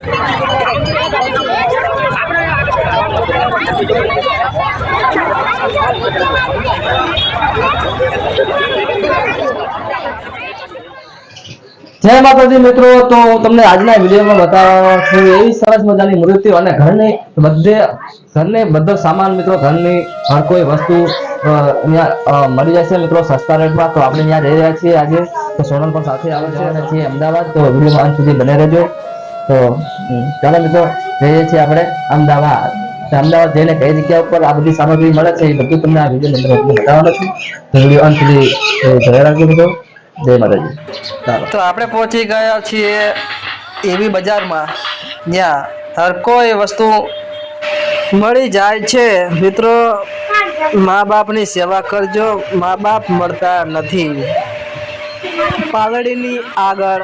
જય માતાજી મિત્રો, તો હું તમને આજના વિડીયોમાં બતાવવા છું, એવી સરસ મજાની મૂર્તિઓ અને ઘરની બધે, ઘરને બધો સામાન મિત્રો, ઘરની હર કોઈ વસ્તુ મળી જશે મિત્રો સસ્તા રેટમાં. તો આપણે અહીંયા રહી રહ્યા છીએ આજે. તો સોનલ પણ સાથે આવે અને છીએ, અમદાવાદ. તો વિડીયોમાં અંત સુધી બને રહેજો. તો ચાલો મિત્રો, જઈએ છીએ આપણે અમદાવાદ. અમદાવાદ જઈને કઈ જગ્યા ઉપર આ બધી સામગ્રી મળે છે એ બધું તમને આ વીડિયો અંદર બતાવવાનો છું. વીડિયો અંત સુધી જોયા રાખજો મિત્રો. જય માતાજી. તો આપણે પહોંચી ગયા છીએ એવી બજારમાં, જ્યાં હર કોઈ વસ્તુ મળી જાય છે. મિત્રો, મા બાપની સેવા કરજો. મા બાપ મળતા નથી. પાલડીની આગળ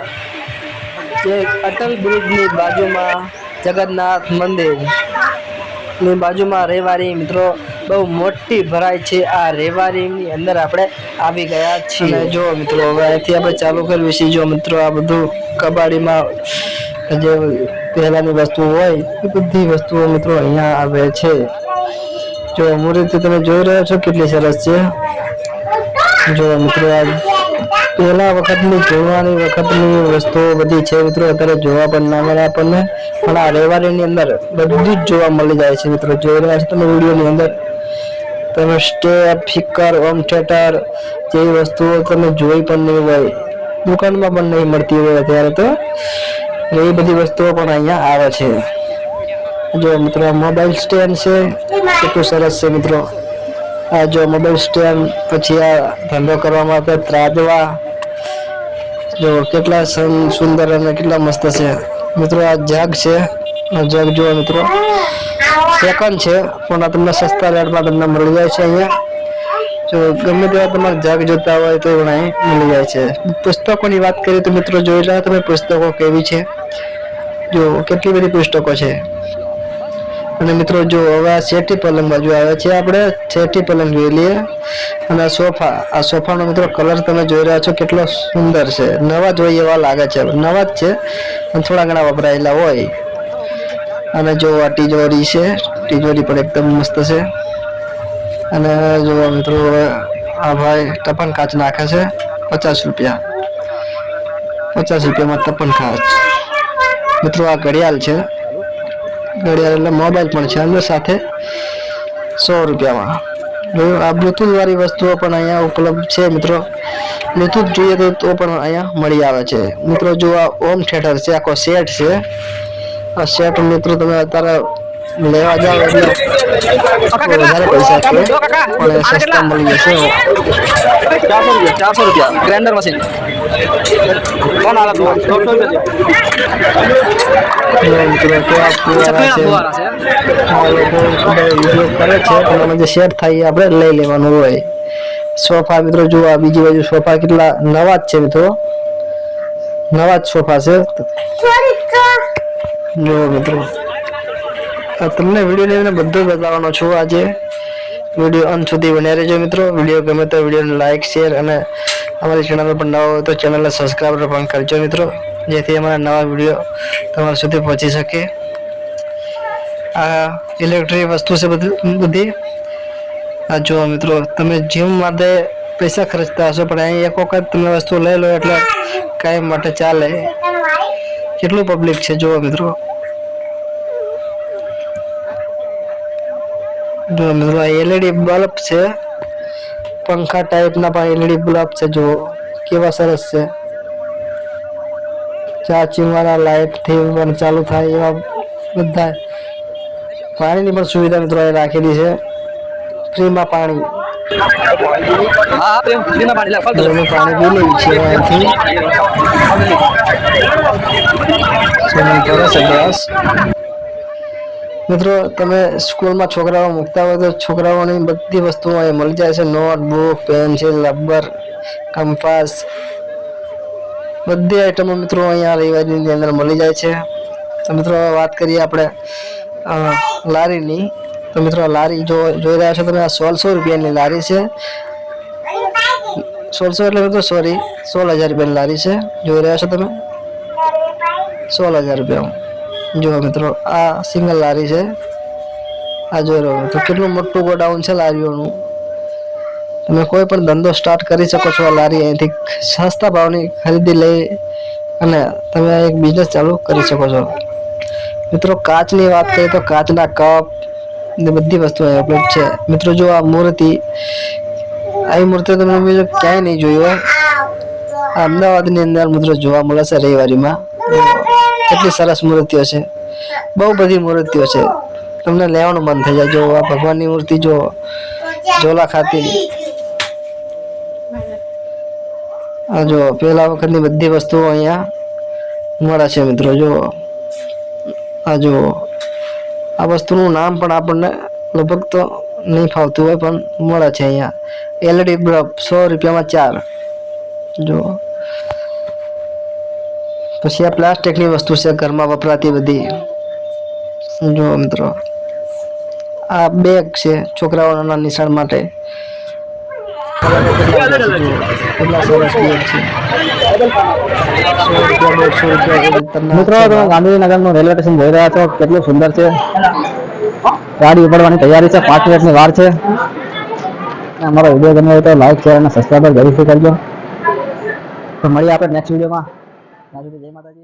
એક અટલ બ્રિજની બાજુમાં જગન્નાથ મંદિરની બાજુમાં રેવારી મિત્રો, બહુ મોટી ભરાય છે આ રેવારીની અંદર આપણે આવી ગયા છીએ. જો મિત્રો, હવે અહીંથી આપણે ચાલુ કરવી છે જો મિત્રો, આ બધું કબાડીમાં જે પહેલાની વસ્તુ હોય, એ બધી વસ્તુઓ મિત્રો અહીંયા આવે છે. જો મૂર્તિ તમે જોઈ રહ્યા છો, કેટલી સરસ છે. જો મિત્રો, આ પહેલા વખતની જોવાની વખતની વસ્તુઓ બધી છે મિત્રો. અત્યારે જોવા પણ ના મળે આપણને. પણ આ રેવાડીની અંદર બધું જ જોવા મળી જાય છે મિત્રો. જોઈ રહ્યા છો તમે વિડીયોની અંદર. તમે સ્ટેપ, ફિકર હોમ થિયેટર જેવી વસ્તુઓ તમે જોઈ પણ નહીં હોય. દુકાનમાં પણ નહીં મળતી હોય અત્યારે તો. એ બધી વસ્તુઓ પણ અહીંયા આવે છે. જો મિત્રો, મોબાઈલ સ્ટેન્ડ છે. કેટલું સરસ છે મિત્રો. આ જો મોબાઈલ સ્ટેન્ડ પછી આ ધંધો કરવા માટે ત્રાદવા જો કેટલા સુંદર અને કેટલા મસ્ત છે. મિત્રો, આ જગ છે. આ જગ જુઓ મિત્રો. સેકન્ડ છે, પણ આ તમને સસ્તા રેટમાં તમને મળી જાય છે અહીંયા. જો ગમે તેવા તમારે જગ જોતા હોય તો અહીં મળી જાય છે. પુસ્તકોની વાત કરીએ તો મિત્રો જોઈ લો તમે પુસ્તકો કેવી છે. જો કેટલી બધી પુસ્તકો છે. અને મિત્રો જો હવે આ શેઠી પલંગ બાજુ આવે છે, આપણે શેઠી પલંગ જોઈ લઈએ. અને આ સોફા, આ સોફાનો મિત્રો કલર તમે જોઈ રહ્યા છો કેટલો સુંદર છે. નવા જોઈએ એવા લાગે છે. નવા જ છે અને થોડા ઘણા વપરાયેલા હોય. અને જો આ તિજોરી છે, તિજોરી પણ એકદમ મસ્ત છે. અને જો મિત્રો આ ભાઈ ટપન કાચ નાખે છે, પચાસ રૂપિયા. પચાસ રૂપિયામાં ટપન કાચ. મિત્રો આ ઘડિયાળ છે. ઘડિયાળ એટલે મોબાઈલ પણ છે, અંદર સાથે સો રૂપિયામાં. આ બ્લૂટૂથ વાળી વસ્તુઓ પણ અહીંયા ઉપલબ્ધ છે, મિત્રો. બ્લૂટૂથ જોઈએ તો તો પણ અહીંયા મળી આવે છે. મિત્રો, જો આ ઓમ થિયેટર છે, આખો સેટ છે. આ સેટ મિત્રો તમે અત્યારે લેવા જાઓ એટલે વધારે પૈસા છે પણ સસ્તા મળી જશે ચારસો રૂપિયા ચારસો રૂપિયા ગ્રાઇન્ડર મશીન કોણ હાલત મિત્રો કેવા ફુવારા છે આ લોકો ઉપયોગ કરે છે આમાં જે સેટ થાય આપણે લઈ લેવાનું હોય સોફા મિત્રો જુઓ આ બીજી બાજુ સોફા કેટલા નવા જ છે મિત્રો નવા જ સોફા છે જો મિત્રો તમને વીડિયો લઈને બધું બતાવવાનો છું આજે. વીડિયો અંત સુધી બન્યા રહેજો મિત્રો. વીડિયો ગમે તો વિડીયોને લાઇક શેર અને અમારી ચેનલ પર નવા હોય તો ચેનલને સબસ્ક્રાઈબ પણ કરજો મિત્રો. જેથી અમારા નવા વીડિયો તમારા સુધી પહોંચી શકે. આ ઇલેક્ટ્રિક વસ્તુ છે બધી બધી. આ જુઓ મિત્રો, તમે જીમ માટે પૈસા ખર્ચતા હશો, પણ અહીં એક વખત તમે વસ્તુ લઈ લો એટલે કાયમ માટે ચાલે. કેટલું પબ્લિક છે જુઓ મિત્રો જો મિત્રો આ એલઈડી બલ્બ છે પંખા ટાઈપના પણ એલઈડી બલ્બ છે જો કેવા સરસ છે. ચાર્જિંગ વાળા લાઇટથી પણ ચાલુ થાય એવા બધા. પાણીની પણ સુવિધા મિત્રો એ રાખેલી છે. ફ્રીમાં પાણી. પાણી પી લેવી છે અહીંથી. સ્વિમિંગ કરે છે બસ મિત્રો, તમે સ્કૂલમાં છોકરાઓ મૂકતા હોય તો છોકરાઓની બધી વસ્તુઓ અહીં મળી જાય છે. નોટબુક પેન્સિલ રબર કંપાસ બધી આઈટમો મિત્રો અહીંયા રવિવારની અંદર મળી જાય છે. તો મિત્રો વાત કરીએ આપણે લારીની. તો મિત્રો લારી જો, જોઈ રહ્યા છો તમે, આ સોળસો રૂપિયાની લારી છે. સોળસો એટલે મિત્રો સોરી સોળ હજાર રૂપિયાની લારી છે. જોઈ રહ્યા છો તમે? સોળ હજાર રૂપિયા. જો મિત્રો, આ સિંગલ લારી છે. આ જોઈ રહ્યો. મિત્રો કેટલું મોટું ગોડાઉન છે લારીઓનું? તમે કોઈ પણ ધંધો સ્ટાર્ટ કરી શકો છો આ લારી અહીંથી. સસ્તા ભાવની ખરીદી લઈ અને તમે એક બિઝનેસ ચાલુ કરી શકો છો. મિત્રો, કાચની વાત કરીએ તો કાચના કપ ને બધી વસ્તુ ઉપલબ્ધ છે. મિત્રો, જો આ મૂર્તિ, આવી મૂર્તિ તમે બીજું ક્યાંય નહીં જોયું હોય. અમદાવાદની અંદર મિત્રો જોવા મળે છે રવિવારીમાં. કેટલી સરસ મૂર્તિઓ છે. બહુ બધી મૂર્તિઓ છે. તમને લેવાનું મન થઈ જાય. જો આ ભગવાનની મૂર્તિ જો ઝોલા ખાતી. જો પેલા વખતની બધી વસ્તુઓ અહીંયા મળે છે મિત્રો. જો આ જો આ વસ્તુનું નામ પણ આપણને લગભગ તો નહીં ફાવતું હોય, પણ મળે છે અહીંયા. એલઈડી બલ્બ સો રૂપિયામાં ચાર. જો પછી આ પ્લાસ્ટિકની વસ્તુ છે ઘરમાં વપરાતી બધી. જો મિત્રો, આ બેગ છે છોકરાઓના નિશાળ માટે. મિત્રો, તમે ગાંધીનગરનું રેલવે જોઈ રહ્યા છો, કેટલું સુંદર છે. ગાડી ઉપડવાની તૈયારી છે, પાંચ મિનિટની વાર છે. અમારો વીડિયો ગમ્યો હોય તો લાઈક શેર અને કરજો. મળીએ આપણે નેક્સ્ટ વિડીયોમાં. સુધી જય માતાજી.